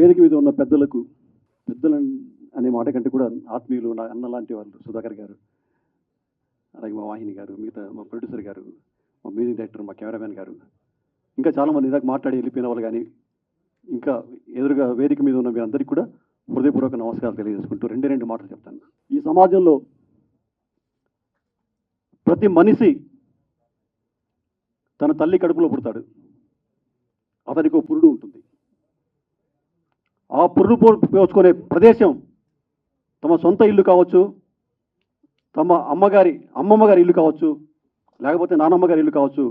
వేదిక మీద ఉన్న పెద్దలకు పెద్దలు అనే మాట కంటే కూడా ఆత్మీయులు నా అన్న లాంటి వాళ్ళు సుధాకర్ గారు అలాగే మా వాహిని గారు మిగతా మా ప్రొడ్యూసర్ గారు మా మ్యూజిక్ డైరెక్టర్ మా కెమెరామెన్ గారు ఇంకా చాలామంది ఇందాక మాట్లాడి వెళ్ళిపోయిన వాళ్ళు కానీ ఇంకా ఎదురుగా వేదిక మీద ఉన్న మీ అందరికీ కూడా హృదయపూర్వక నమస్కారాలు తెలియజేసుకుంటూ రెండే రెండు మాటలు చెప్తాను. ఈ సమాజంలో ప్రతి మనిషి తన తల్లి కడుపులో పుడతాడు. అతనికి ఒక పురుడు ఉంటుంది. ఆ పురుడు పోచుకునే పోసుకునే ప్రదేశం తమ సొంత ఇల్లు కావచ్చు తమ అమ్మగారి అమ్మమ్మ గారి ఇల్లు కావచ్చు లేకపోతే నానమ్మ గారి ఇల్లు కావచ్చు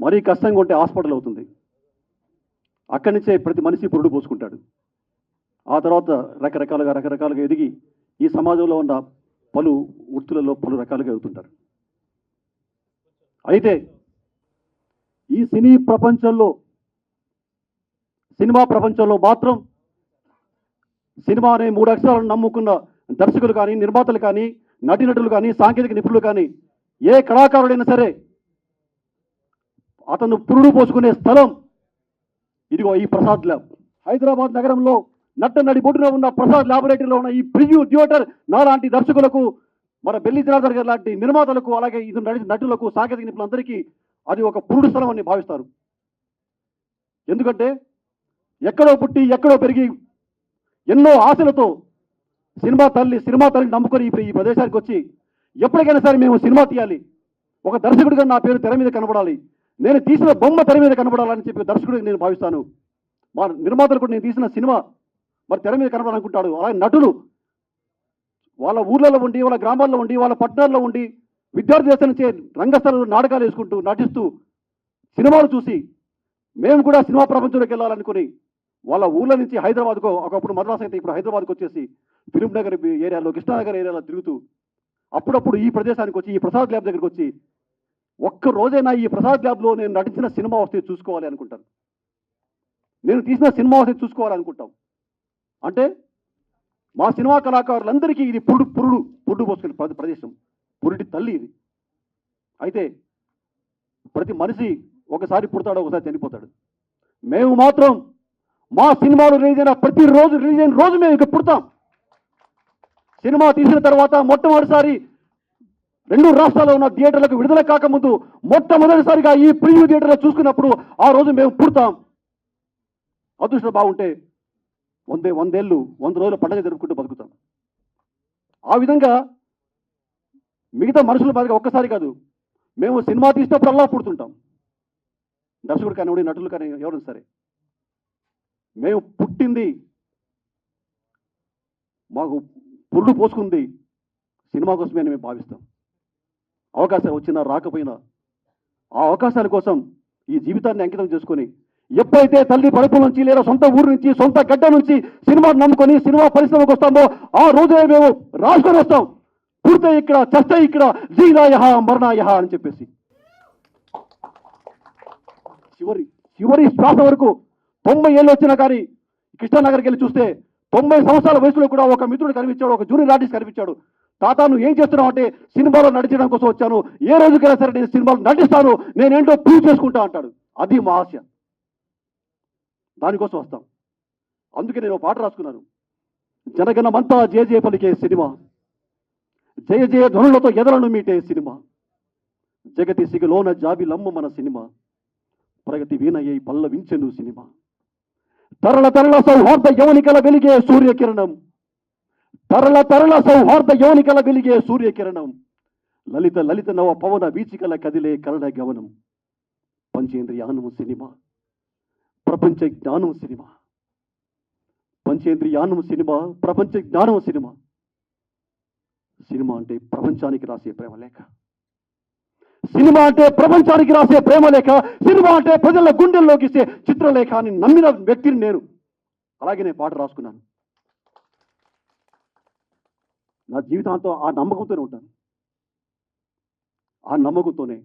మరీ కష్టంగా ఉంటే హాస్పిటల్ అవుతుంది. అక్కడి నుంచే ప్రతి మనిషి పురుడు పోసుకుంటాడు. ఆ తర్వాత రకరకాలుగా రకరకాలుగా ఎదిగి ఈ సమాజంలో ఉన్న పలు వృత్తులలో పలు రకాలుగా ఎదుగుతుంటారు. అయితే ఈ సినీ ప్రపంచంలో సినిమా ప్రపంచంలో మాత్రం సినిమా అనే మూడు అక్షరాలను నమ్ముకున్న దర్శకులు కానీ నిర్మాతలు కానీ నటీనటులు కానీ సాంకేతిక నిపుణులు కానీ ఏ కళాకారుడైనా సరే అతను పురుడు పోసుకునే స్థలం. ఇదిగో ఈ ప్రసాద్ ల్యాబ్. హైదరాబాద్ నగరంలో నట్ట నడిబొడ్డున ఉన్న ప్రసాద్ ల్యాబొరేటరీలో ఉన్న ఈ ప్రివ్యూ థియేటర్ నాలాంటి దర్శకులకు మన బెల్లి జనార్దన్ గారు లాంటి నిర్మాతలకు అలాగే ఇది నడి- నటులకు సాంకేతిక నిపుణులందరికీ అది ఒక పురుడు స్థలం అని భావిస్తారు. ఎందుకంటే ఎక్కడో పుట్టి ఎక్కడో పెరిగి ఎన్నో ఆశలతో సినిమా తల్లి సినిమా తల్లిని నమ్ముకొని ఈ ఈ ప్రదేశానికి వచ్చి ఎప్పటికైనా సరే మేము సినిమా తీయాలి. ఒక దర్శకుడిగా నా పేరు తెర మీద కనబడాలి. నేను తీసిన బొమ్మ తెర మీద కనబడాలని చెప్పి దర్శకుడికి నేను భావిస్తాను. మా నిర్మాతలు కూడా నేను తీసిన సినిమా మరి తెర మీద కనబడాలనుకుంటాడు. అలాగే నటులు వాళ్ళ ఊర్లలో ఉండి వాళ్ళ గ్రామాల్లో ఉండి వాళ్ళ పట్టణాల్లో ఉండి విద్యార్థి దశ నుంచే రంగస్థలంలో నాటకాలు వేసుకుంటూ నటిస్తూ సినిమాలు చూసి మేము కూడా సినిమా ప్రపంచంలోకి వెళ్ళాలనుకుని వాళ్ళ ఊళ్ళ నుంచి హైదరాబాద్కు ఒకప్పుడు మద్రాస్ అయితే ఇప్పుడు హైదరాబాద్కి వచ్చేసి ఫిలిం నగర్ ఏరియాలో కృష్ణానగర్ ఏరియాలో తిరుగుతూ అప్పుడప్పుడు ఈ ప్రదేశానికి వచ్చి ఈ ప్రసాద్ ల్యాబ్ దగ్గరికి వచ్చి ఒక్క రోజైనా ఈ ప్రసాద్ ల్యాబ్లో నేను నటించిన సినిమా వస్తే చూసుకోవాలి అనుకుంటాను నేను తీసిన సినిమా వస్తే చూసుకోవాలనుకుంటాం అంటే మా సినిమా కళాకారులందరికీ ఇది పురుడు పురుడు పురుడు పోసుకునే ప్రదేశం. పురుడి తల్లి ఇది. అయితే ప్రతి మనిషి ఒకసారి పుడతాడు ఒకసారి చనిపోతాడు. మేము మాత్రం మా సినిమాలు రిలీజ్ అయిన ప్రతిరోజు రిలీజ్ అయిన రోజు మేము ఇక్కడ పుడతాం. సినిమా తీసిన తర్వాత మొట్టమొదటిసారి రెండు రాష్ట్రాల్లో ఉన్న థియేటర్లకు విడుదల కాకముందు మొట్టమొదటిసారిగా ఈ ప్రివ్యూ థియేటర్లో చూసుకున్నప్పుడు ఆ రోజు మేము పుడతాం. అదృష్టం బాగుంటే వందే వందేళ్ళు వంద రోజుల పండగ జరుపుకుంటూ బతుకుతాం. ఆ విధంగా మిగతా మనుషుల బాధగా ఒక్కసారి కాదు మేము సినిమా తీసినప్పుడల్లా పుడుతుంటాం. దర్శకుడు కానివ్వండి నటులు కానీ ఎవరైనా సరే. మేము పుట్టింది మాకు పురుడు పోసుకుంది సినిమా కోసమే అని మేము భావిస్తాం. అవకాశాలు వచ్చినా రాకపోయినా ఆ అవకాశాల కోసం ఈ జీవితాన్ని అంకితం చేసుకొని ఎప్పుడైతే తల్లి పడుపు నుంచి లేదా సొంత ఊరు నుంచి సొంత గడ్డ నుంచి సినిమా నమ్ముకొని సినిమా పరిశ్రమకు వస్తామో ఆ రోజే మేము రాసుకొని వస్తాం. పూర్తే ఇక్కడ చస్త ఇక్కడ జీనాయహ మరణాయహ అని చెప్పేసి. చివరి చివరి శ్వాస వరకు తొంభై ఏళ్ళు వచ్చినా కానీ కృష్ణానగర్కి వెళ్ళి చూస్తే తొంభై సంవత్సరాల వయసులో కూడా ఒక మిత్రుడు కనిపించాడు ఒక జూనియర్ ఆర్టిస్ట్ కనిపించాడు. తాత నువ్వు ఏం చేస్తున్నావు అంటే సినిమాలో నటించడం కోసం వచ్చాను. ఏ రోజుకైనా సరే నేను సినిమాలో నటిస్తాను నేనేంటో ప్రూవ్ చేసుకుంటా అంటాడు. అది మా ఆశ. దానికోసం వస్తాం. అందుకే నేను ఒక పాట రాసుకున్నాను. జనగణమంతా జయ జయ పలికే సినిమా. జయ జయ ధ్వనులతో ఎదలను మీటే సినిమా. జగతి సిగలోన జాబిలమ్మ మన సినిమా. ప్రగతి వీణయ్యి పల్లవించెను సినిమా. తరల తరల సౌహార్ద యవనికల వెలిగే సూర్యకిరణం. తరల తరల సౌహార్ద యవనికల వెలిగే సూర్యకిరణం. లలిత లలిత నవ పవన వీచికల కదిలే కరణ గవనం. పంచేంద్రియానము సినిమా. ప్రపంచ జ్ఞానం సినిమా. పంచేంద్రియానం సినిమా ప్రపంచ జ్ఞానం సినిమా. సినిమా అంటే ప్రపంచానికి రాసే ప్రేమ లేఖ. సినిమా అంటే ప్రపంచానికి రాసే ప్రేమ లేఖ సినిమా అంటే ప్రజల గుండెల్లోకి ఇస్తే చిత్రలేఖ అని నమ్మిన వ్యక్తిని నేను. అలాగే నేను పాట రాసుకున్నాను. నా జీవితాంతం ఆ నమ్మకంతోనే ఉంటాను. ఆ నమ్మకంతోనే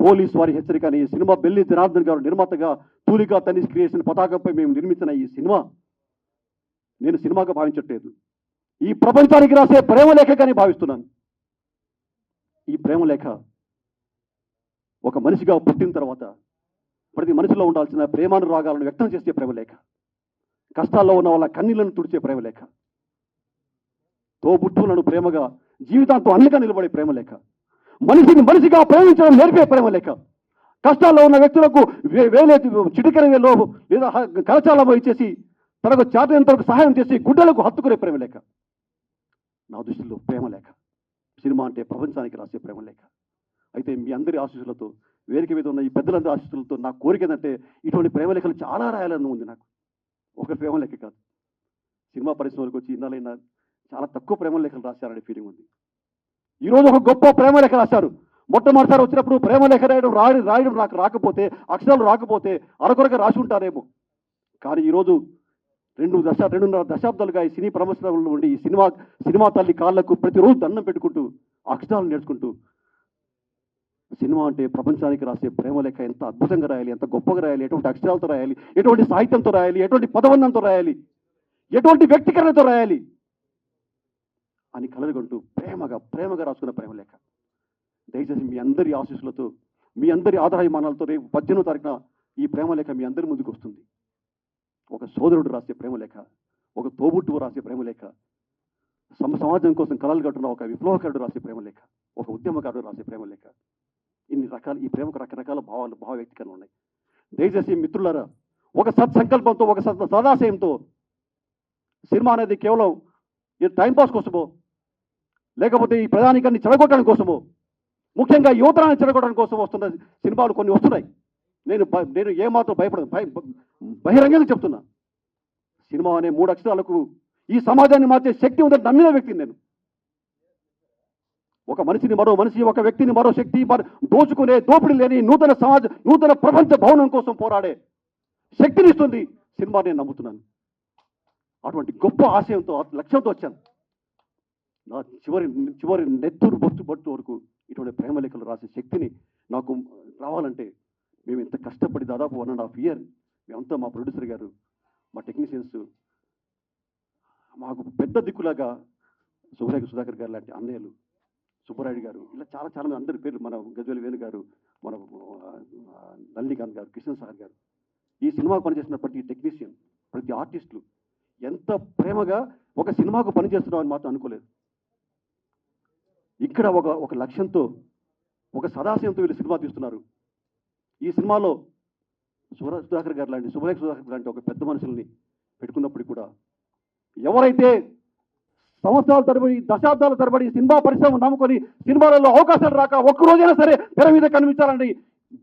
పోలీస్ వారి హెచ్చరిక అనే ఈ సినిమా బెల్లి జనార్దన్ గారు నిర్మాతగా తూలిగా తనిస్ క్రియేషన్ పతాకంపై మేము నిర్మించిన ఈ సినిమా నేను సినిమాగా భావించట్లేదు. ఈ ప్రపంచానికి రాసే ప్రేమ కానీ భావిస్తున్నాను. ఈ ప్రేమ లేఖ ఒక మనిషిగా పుట్టిన తర్వాత ప్రతి మనిషిలో ఉండాల్సిన ప్రేమానురాగాలను వ్యక్తం చేసే ప్రేమ లేఖ కష్టాల్లో ఉన్న వాళ్ళ కన్నీళ్ళను తుడిచే ప్రేమలేఖ. తోబుట్టువులను తోబుట్టులను ప్రేమగా జీవితాంతం అన్నిగా నిలబడే ప్రేమలేఖ. మనిషిని మనిషిగా ప్రేమించడం నేర్పే ప్రేమలేఖ. కష్టాల్లో ఉన్న వ్యక్తులకు వే- వేలే చిటికర వేలో లేదా కరచాలమో ఇచ్చేసి తనకు చాటినంతరకు సహాయం చేసి గుడ్డలకు హత్తుకునే ప్రేమలేఖ. నా దృష్టిలో ప్రేమలేఖ. సినిమా అంటే ప్రపంచానికి రాసే ప్రేమలేఖ. అయితే మీ అందరి ఆశీస్సులతో వేదిక మీద ఉన్న ఈ పెద్దలందరి ఆశీస్సులతో నా కోరిక ఏంటంటే ఇటువంటి ప్రేమలేఖలు చాలా రాయాలని ఉంది నాకు. ఒక ప్రేమలేఖ కాదు. సినిమా పరిశ్రమలకు వచ్చి ఇన్నాళ్ళైనా చాలా తక్కువ ప్రేమలేఖలు రాశారనే ఫీలింగ్ ఉంది. ఈరోజు ఒక గొప్ప ప్రేమలేఖ రాశారు. మొట్టమొదటిసారి వచ్చినప్పుడు ప్రేమలేఖ రాయడం రాయడం రాయడం నాకు రాకపోతే అక్షరాలు రాకపోతే అరకొరక రాసి ఉంటారేమో. కానీ ఈరోజు రెండు దశ రెండున్నర దశాబ్దాలుగా ఈ సినీ ప్రమోషన్లో ఉండి ఈ సినిమా సినిమా తల్లి కాళ్ళకు ప్రతిరోజు దండం పెట్టుకుంటూ అక్షరాలు నేర్చుకుంటూ సినిమా అంటే ప్రపంచానికి రాసే ప్రేమ లేఖ ఎంత అద్భుతంగా రాయాలి ఎంత గొప్పగా రాయాలి ఎటువంటి అక్షరాలతో రాయాలి ఎటువంటి సాహిత్యంతో రాయాలి ఎటువంటి పదబంధంతో రాయాలి ఎటువంటి వ్యక్తీకరణతో రాయాలి అని కలలుగొంటూ ప్రేమగా ప్రేమగా రాసుకున్న ప్రేమ లేఖ దయచేసి మీ అందరి ఆశీస్సులతో మీ అందరి ఆదాయమానాలతో రేపు పద్దెనిమిది తారీఖున ఈ ప్రేమ లేఖ మీ అందరి ముందుకు వస్తుంది. ఒక సోదరుడు రాసే ప్రేమ లేఖ ఒక తోబుట్టువు రాసే ప్రేమ లేఖ సమ సమాజం కోసం కలలు కట్టున్న ఒక విప్లవకారుడు రాసే ప్రేమ లేఖ ఒక ఉద్యమకారుడు రాసే ప్రేమ లేఖ ఇన్ని రకాల ఈ ప్రేమకు రకరకాల భావాలు భావ వ్యక్తీకరణలు ఉన్నాయి. దయచేసి మిత్రులారా ఒక సత్సంకల్పంతో ఒక సత్ సదాశయంతో సినిమా అనేది కేవలం ఈ టైంపాస్ కోసమో లేకపోతే ఈ ప్రధానికాన్ని చెడగొట్టడం కోసమో ముఖ్యంగా యువతరాన్ని చెడగొట్టడం కోసం వస్తున్న సినిమాలు కొన్ని వస్తున్నాయి. నేను నేను ఏమాత్రం భయపడను భయ- బహిరంగంగా చెప్తున్నా. సినిమా అనే మూడు అక్షరాలకు ఈ సమాజాన్ని మార్చే శక్తి ఉందని నమ్మిన వ్యక్తిని నేను. ఒక మనిషిని మరో మనిషి ఒక వ్యక్తిని మరో శక్తి దోచుకునే దోపిడీ లేని నూతన సమాజ నూతన ప్రపంచ భవనం కోసం పోరాడే శక్తిని ఇస్తుంది సినిమా నేను నమ్ముతున్నాను. అటువంటి గొప్ప ఆశయంతో లక్ష్యంతో వచ్చాను. నా చివరి చివరి నెత్తురు బొత్తు బొట్టు వరకు ఇటువంటి ప్రేమలేఖలు రాసే శక్తిని నాకు రావాలంటే మేము ఇంత కష్టపడి దాదాపు వన్ అండ్ హాఫ్ ఇయర్ మేమంతా మా ప్రొడ్యూసర్ గారు మా టెక్నీషియన్స్ మాకు పెద్ద దిక్కులాగా సుబ్రాయ సుధాకర్ గారు లాంటి అన్నయ్యలు సుబ్బరాయుడు గారు. ఇలా చాలా చాలా మంది అందరి పేర్లు మన గజ్వల్ వేణు గారు మన నల్లికాంత్ గారు కిషన్ సార్ గారు. ఈ సినిమాకు పనిచేసిన ప్రతి టెక్నీషియన్ ప్రతి ఆర్టిస్టులు ఎంత ప్రేమగా ఒక సినిమాకు పనిచేస్తున్నామని మాత్రం అనుకోలేదు. ఇక్కడ ఒక ఒక లక్ష్యంతో ఒక సదాశయంతో వీళ్ళు సినిమా తీస్తున్నారు. ఈ సినిమాలో సుర సుధాకర్ గారు లాంటి సుబ్రేఖ సుధాకర్ లాంటి ఒక పెద్ద మనుషుల్ని పెట్టుకున్నప్పుడు కూడా ఎవరైతే సంవత్సరాల తరబడి దశాబ్దాల తరబడి సినిమా పరిశ్రమ నమ్ముకొని సినిమాలలో అవకాశాలు రాక ఒక్కరోజైనా సరే తెర మీద కనిపించాలని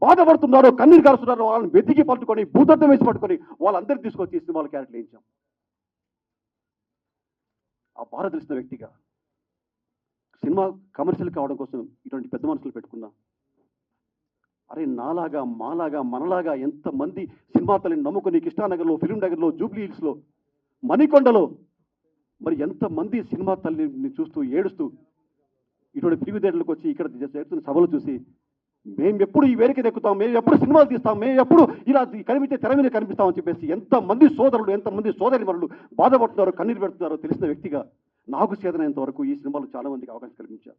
బాధపడుతున్నారో కన్నీరు కారుస్తున్నారో. వాళ్ళని వెతికి పట్టుకొని భూతత్వం వేసి పట్టుకొని వాళ్ళందరినీ తీసుకొచ్చి సినిమాలు క్యారెక్టర్ వేయించాం. ఆ బాధ తెలిసిన వ్యక్తిగా సినిమా కమర్షియల్ కావడం కోసం ఇటువంటి పెద్ద మనుషులు పెట్టుకున్నా అరే నాలాగా మాలాగా మనలాగా ఎంతమంది సినిమా తల్లిని నమ్ముకుని కృష్ణానగర్లో ఫిలిం నగర్లో జూబ్లీ హిల్స్లో మణికొండలో మరి ఎంతమంది సినిమా తల్లిని చూస్తూ ఏడుస్తూ ఇటువంటి తిరుగుదేళ్ళకు వచ్చి ఇక్కడ జరుగుతున్న సభలు చూసి మేము ఎప్పుడు ఈ వేదిక దక్కుతాం మేము ఎప్పుడు సినిమాలు తీస్తాం మేము ఎప్పుడు ఇలా కనిపించే తెర మీద కనిపిస్తామని చెప్పేసి ఎంతమంది సోదరులు ఎంతమంది సోదరి మనులు బాధపడుతున్నారో కన్నీరు పెడుతున్నారో తెలిసిన వ్యక్తిగా నాకు చేతనైనంత వరకు ఈ సినిమాలు చాలా మందికి అవకాశం కల్పించారు.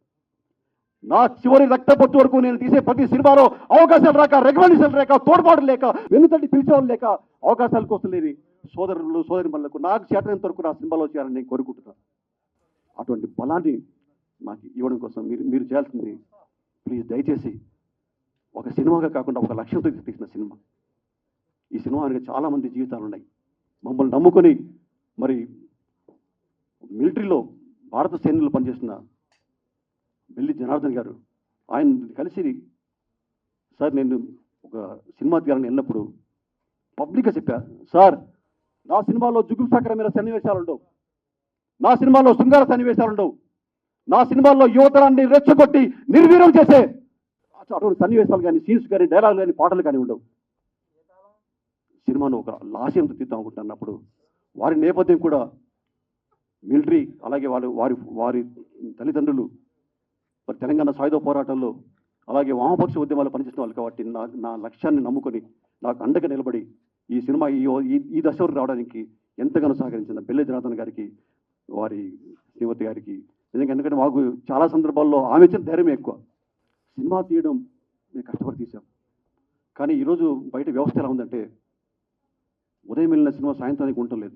నా చివరి రక్తపొత్తు వరకు నేను తీసే ప్రతి సినిమాలో అవకాశాలు రాక రెగ్యులేషన్ లేక తోడ్పాటు లేక వెన్నుతట్టి పిలిచేవాళ్ళు లేక అవకాశాల కోసం లేని సోదరులు సోదరి మనులకు నాకు చేతనంత వరకు నా సినిమాలో చేయాలని నేను కోరుకుంటున్నాను. అటువంటి బలాన్ని నాకు ఇవ్వడం కోసం మీరు మీరు చేయాల్సింది ప్లీజ్ దయచేసి ఒక సినిమాగా కాకుండా ఒక లక్ష్యంతో తీసిన సినిమా. ఈ సినిమా అనేది చాలామంది జీవితాలు ఉన్నాయి. మమ్మల్ని నమ్ముకొని మరి మిలిటరీలో భారత సైన్యంలో పనిచేసిన బెల్లి జనార్దన్ గారు ఆయన కలిసి సార్ నేను ఒక సినిమా తీయాలని వెళ్ళినప్పుడు పబ్లిక్గా చెప్పా సార్ నా సినిమాలో జుగుప్సాకరమైన సన్నివేశాలు ఉండవు. నా సినిమాలో శృంగార సన్నివేశాలు ఉండవు. నా సినిమాల్లో యువతరాన్ని రెచ్చగొట్టి నిర్వీర్యం చేసే అటువంటి సన్నివేశాలు కానీ సీన్స్ కానీ డైలాగులు కానీ పాటలు కానీ ఉండవు. సినిమాను ఒక లాస్యంతో తీద్దాం అనుకుంటున్నప్పుడు వారి నేపథ్యం కూడా మిలిటరీ అలాగే వాళ్ళు వారి వారి తల్లిదండ్రులు మరి తెలంగాణ సాయుధ పోరాటంలో అలాగే వామపక్ష ఉద్యమాలు పనిచేసిన వాళ్ళు కాబట్టి నా నా లక్ష్యాన్ని నమ్ముకొని నాకు అండగా నిలబడి ఈ సినిమా ఈ ఈ- ఈ దశ వరకు రావడానికి ఎంతగానో సహకరించిన పెళ్ళి జనార్దన్ గారికి వారి శ్రీమతి గారికి. నిజంగా ఎందుకంటే మాకు చాలా సందర్భాల్లో ఆమె ఇచ్చిన ధైర్యం ఎక్కువ. సినిమా తీయడం మేము కష్టపడి తీసాం కానీ ఈరోజు బయట వ్యవస్థ ఎలా ఉందంటే ఉదయం వెళ్ళిన సినిమా సాయంత్రానికి ఉండటం లేదు.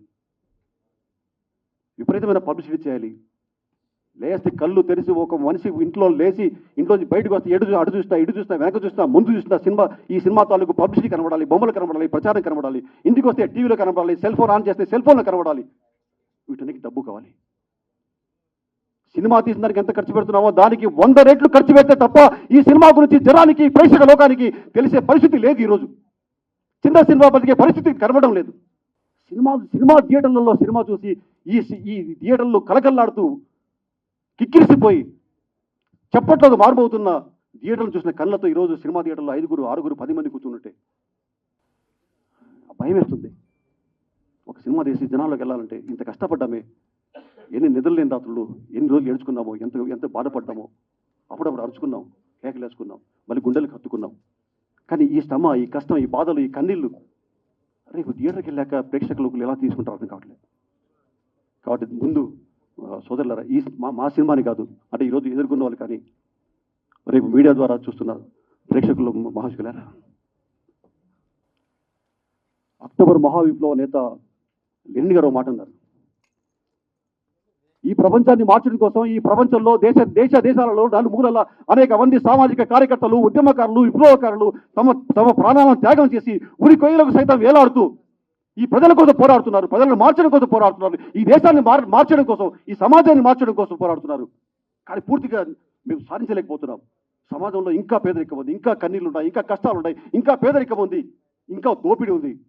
విపరీతమైన పబ్లిసిటీ చేయాలి. లేస్తే కళ్ళు తెరిచి ఒక మనిషి ఇంట్లో లేచి ఇంట్లోంచి బయటకు వస్తే ఎడు అటు చూస్తా ఇటు చూస్తా వెనక చూస్తా ముందు చూస్తా సినిమా ఈ సినిమా తాలూకు పబ్లిసిటీ కనబడాలి బొమ్మలు కనబడాలి ప్రచారం కనబడాలి ఇంటికి వస్తే టీవీలో కనబడాలి సెల్ ఫోన్ ఆన్ చేస్తే సెల్ ఫోన్లో కనబడాలి. వీటన్నికి డబ్బు కావాలి. సినిమా తీసిన దానికి ఎంత ఖర్చు పెడుతున్నామో దానికి వంద రేట్లు ఖర్చు పెడితే తప్ప ఈ సినిమా గురించి జనానికి ప్రేక్షక లోకానికి తెలిసే పరిస్థితి లేదు ఈరోజు. చిన్న సినిమా బతికే పరిస్థితి కనబడడం లేదు. సినిమా సినిమా థియేటర్లలో సినిమా చూసి ఈ ఈ థియేటర్లు కలకల్లాడుతూ కిక్కిరిసిపోయి చెప్పట్లేదు మారుమవుతున్న థియేటర్లు చూసిన కళ్ళతో ఈరోజు సినిమా థియేటర్లో ఐదుగురు ఆరుగురు పది మంది కూర్చున్నట్టే. భయం వేస్తుంది. ఒక సినిమా తీసి జనాల్లోకి వెళ్ళాలంటే ఇంత కష్టపడ్డామే. ఎన్ని నిద్రలేని రాత్రులు ఎన్ని రోజులు ఏడ్చుకున్నామో ఎంత ఎంత బాధపడ్డామో. అప్పుడప్పుడు అరుచుకున్నాం కేకలేసుకున్నాం మళ్ళీ గుండెలు కత్తుకున్నాం. కానీ ఈ శ్రమ ఈ కష్టం ఈ బాధలు ఈ కన్నీళ్ళు రేపు థియేటర్కి వెళ్ళాక ప్రేక్షకులకు ఎలా తీసుకుంటారు అర్థం కావట్లేదు. కాబట్టి ముందు సోదరులారా ఈ మా మా సినిమాని కాదు అంటే ఈరోజు ఎదుర్కొన్న వాళ్ళు కానీ రేపు మీడియా ద్వారా చూస్తున్నారు ప్రేక్షకులు మహాశివులారా. అక్టోబర్ మహావిప్లవ నేత లెనిన్ గారు మాట అన్నారు. ఈ ప్రపంచాన్ని మార్చడం కోసం ఈ ప్రపంచంలో దేశ దేశ దేశాలలో నలుమూలల అనేక మంది సామాజిక కార్యకర్తలు ఉద్యమకారులు విప్లవకారులు తమ తమ ప్రాణాలను త్యాగం చేసి ఉరి కొయ్యలకు సైతం వేలాడుతూ ఈ ప్రజల కోసం పోరాడుతున్నారు. ప్రజలను మార్చడం కోసం పోరాడుతున్నారు. ఈ దేశాన్ని మార్ మార్చడం కోసం ఈ సమాజాన్ని మార్చడం కోసం పోరాడుతున్నారు. కానీ పూర్తిగా మేము సాధించలేకపోతున్నాం. సమాజంలో ఇంకా పేదరికం ఉంది. ఇంకా కన్నీళ్ళు ఉన్నాయి ఇంకా కష్టాలు ఉన్నాయి ఇంకా పేదరికం ఉంది. ఇంకా దోపిడీ ఉంది.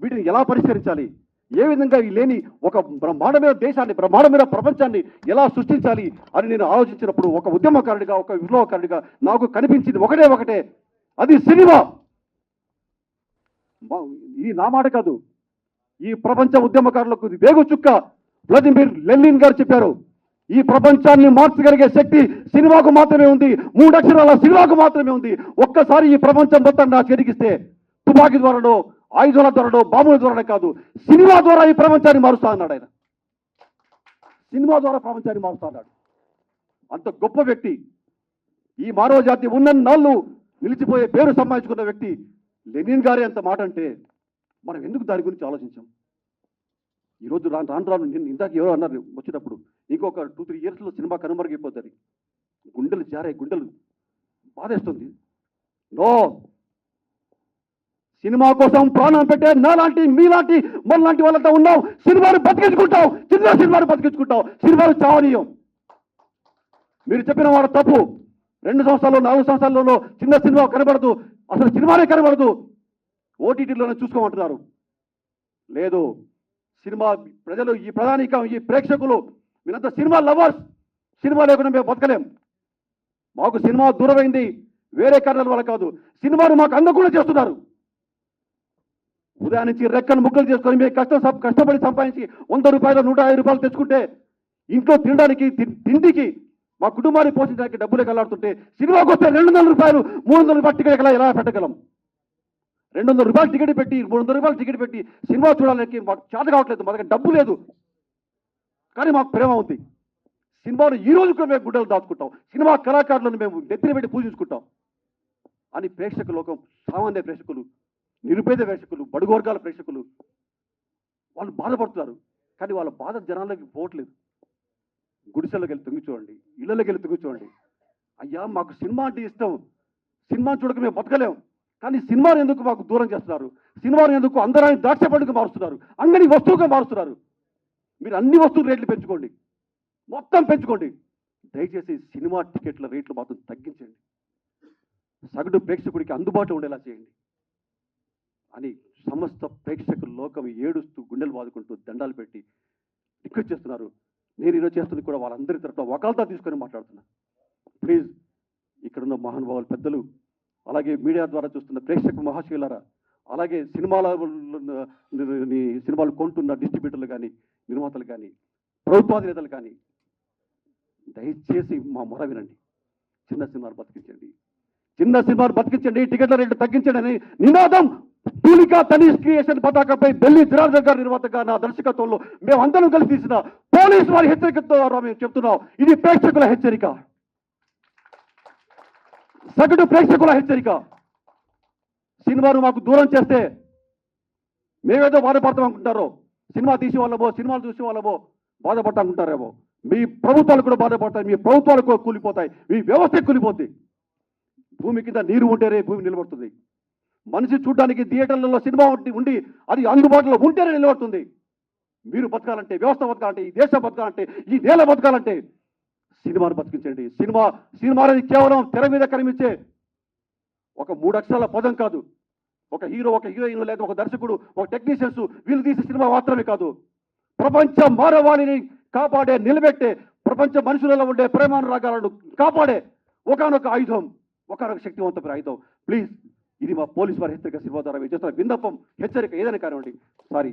వీటిని ఎలా పరిష్కరించాలి? ఏ విధంగా ఈ లేని ఒక బ్రహ్మాండమైన దేశాన్ని బ్రహ్మాండమైన ప్రపంచాన్ని ఎలా సృష్టించాలి అని నేను ఆలోచించినప్పుడు ఒక ఉద్యమకారుడిగా ఒక విప్లవకారుడిగా నాకు కనిపించింది ఒకటే ఒకటే. అది సినిమా. ఈ ఇది నా మాట కాదు. ఈ ప్రపంచ ఉద్యమకారులకు వేగు చుక్క. వ్లాదిమిర్ లెనిన్ గారు చెప్పారు ఈ ప్రపంచాన్ని మార్చగలిగే శక్తి సినిమాకు మాత్రమే ఉంది మూడు అక్షరాల సినిమాకు మాత్రమే ఉంది. ఒక్కసారి ఈ ప్రపంచం మొత్తం నా చేతికిస్తే తుపాకీ ద్వారానో ఆయుధాల ద్వారానో బాంబుల ద్వారానే కాదు సినిమా ద్వారా ఈ ప్రపంచాన్ని మారుస్తా అన్నాడు ఆయన. సినిమా ద్వారా ప్రపంచాన్ని మారుస్తా అన్నాడు. అంత గొప్ప వ్యక్తి. ఈ మానవ జాతి ఉన్న నాళ్ళు నిలిచిపోయే పేరు సంపాదించుకున్న వ్యక్తి లెనిన్ గారే అంత మాట అంటే మనం ఎందుకు దాని గురించి ఆలోచించాం? ఈరోజు రాను రాను రాను నేను ఇందాక ఎవరో అన్నారు వచ్చేటప్పుడు ఇంకొక టూ త్రీ ఇయర్స్లో సినిమా కనుమరుగైపోతుంది గుండెలు జారే గుండెలు. బాధేస్తుంది. నో. సినిమా కోసం ప్రాణం పెట్టే నాలాంటి మీలాంటి మనలాంటి వాళ్ళంతా ఉన్నాం సినిమాను బతికించుకుంటాం చిన్న సినిమాను బతికించుకుంటాం సినిమాను చావనీయం. మీరు చెప్పిన వాడు తప్పు. రెండు సంవత్సరాలు నాలుగు సంవత్సరాలలో చిన్న సినిమా కనబడదు. అసలు సినిమానే కనబడదు. ఓటీటీలోనే చూసుకోమంటున్నారు. లేదు సినిమా ప్రజలు ఈ ప్రధానికం ఈ ప్రేక్షకులు మీరంతా సినిమా లవర్స్. సినిమా లేకుండా మేము బతకలేం. మాకు సినిమా దూరమైంది వేరే కారణాల వల్ల కాదు. సినిమాను మాకు అందకుండా చేస్తున్నారు. ఉదయం నుంచి రెక్కను ముక్కలు చేసుకొని మేము కష్టం కష్టపడి సంపాదించి వంద రూపాయలు నూట రూపాయలు తెచ్చుకుంటే ఇంట్లో తినడానికి తి- తిండికి మా కుటుంబాన్ని పోషించడానికి డబ్బులు కలాడుతుంటే సినిమాకి వస్తే రెండు వందల రూపాయలు మూడు వందల రూపాయలు టికెట్ ఎలా ఎలా పెట్టగలం? రెండు వందల రూపాయలు టికెట్ పెట్టి మూడు వందల రూపాయలు టికెట్ పెట్టి సినిమా చూడాలని మాకు చేత కావట్లేదు మా దగ్గర డబ్బు లేదు. కానీ మాకు ప్రేమ ఉంది. సినిమాను ఈ రోజు కూడా మేము గుడ్డలు దాచుకుంటాం. సినిమా కళాకారులను మేము నెత్తిన పెట్టి పూజించుకుంటాం. అని ప్రేక్షక లోకం సామాన్య ప్రేక్షకులు నిరుపేద ప్రేక్షకులు బడుగు వర్గాల ప్రేక్షకులు వాళ్ళు బాధపడుతున్నారు. కానీ వాళ్ళ బాధ జనాలకి పోవట్లేదు. గుడిసెలకు వెళ్ళి తొంగి చూడండి ఇళ్ళకి వెళ్ళి తొంగి చూడండి. అయ్యా మాకు సినిమా అంటే ఇష్టం. సినిమా చూడక మేము బతకలేం. కానీ సినిమాను ఎందుకు మాకు దూరం చేస్తున్నారు? సినిమాను ఎందుకు అందరాన్ని ద్రాక్ష పండుగ మారుస్తున్నారు? అంగడి వస్తువుగా మారుస్తున్నారు? మీరు అన్ని వస్తువులు రేట్లు పెంచుకోండి. మొత్తం పెంచుకోండి. దయచేసి సినిమా టికెట్ల రేట్లు మాత్రం తగ్గించండి. సగటు ప్రేక్షకుడికి అందుబాటులో ఉండేలా చేయండి. అని సమస్త ప్రేక్షకుల లోకం ఏడుస్తూ గుండెలు బాదుకుంటూ దండాలు పెట్టి రిక్వెస్ట్ చేస్తున్నారు. నేను ఈరోజు చేస్తుంది కూడా వాళ్ళందరి తరఫున ఒకళ్ళతో తీసుకొని మాట్లాడుతున్నా. ప్లీజ్ ఇక్కడున్న మహానుభావులు పెద్దలు అలాగే మీడియా ద్వారా చూస్తున్న ప్రేక్షక మహాశీలారా అలాగే సినిమాల సినిమాలు కొంటున్న డిస్ట్రిబ్యూటర్లు కానీ నిర్మాతలు కానీ ప్రభుత్వాధినేతలు కానీ దయచేసి మా మొర వినండి. చిన్న సినిమాలు బతికించండి. చిన్న సినిమాలు బతికించండి టికెట్ల రేట్లు తగ్గించండి అని నినాదం పూలికా తనీష్ క్రియేషన్ పతాకంపై ఢిల్లీ జనార్దన్ గారి నిర్మాతగా నా దర్శకత్వంలో మేము అందరం కలిసి తీసిన పోలీసు వారి హెచ్చరికతో మేము చెప్తున్నాం. ఇది ప్రేక్షకుల హెచ్చరిక. సగటు ప్రేక్షకుల హెచ్చరిక. సినిమాను మాకు దూరం చేస్తే మేమేదో బాధపడతాం అనుకుంటారో. సినిమా తీసే వాళ్ళమో సినిమాలు చూసే వాళ్ళమో బాధపడతా అనుకుంటారేమో. మీ ప్రభుత్వాలు కూడా బాధపడతాయి మీ ప్రభుత్వాలు కూడా కూలిపోతాయి మీ వ్యవస్థ కూలిపోతుంది భూమి కింద నీరు ఉంటేనే భూమి నిలబడుతుంది. మనిషి చూడడానికి థియేటర్లలో సినిమా ఉండి ఉండి అది అందుబాటులో ఉంటేనే నిలబడుతుంది. మీరు బతకాలంటే వ్యవస్థ బతకాలంటే ఈ దేశం బతకాలంటే ఈ నేల బతకాలంటే సినిమాను బతికించండి. సినిమా సినిమా అనేది కేవలం తెర మీద కనిపించే ఒక మూడు అక్షరాల పదం కాదు. ఒక హీరో ఒక హీరోయిన్ లేదా ఒక దర్శకుడు ఒక టెక్నీషియన్స్ వీళ్ళు తీసే సినిమా మాత్రమే కాదు. ప్రపంచ మానవాళిని కాపాడే నిలబెట్టే ప్రపంచ మనుషులలో ఉండే ప్రేమానురాగాలను కాపాడే ఒకనొక ఆయుధం ఒకనొక శక్తివంతమైన ఆయుధం. ప్లీజ్ ఇది మా పోలీస్ వారి హెచ్చరిక సినిమా ద్వారా. చేస్తున్న విన్నపం హెచ్చరిక ఏదైనా కానివ్వండి. సారీ.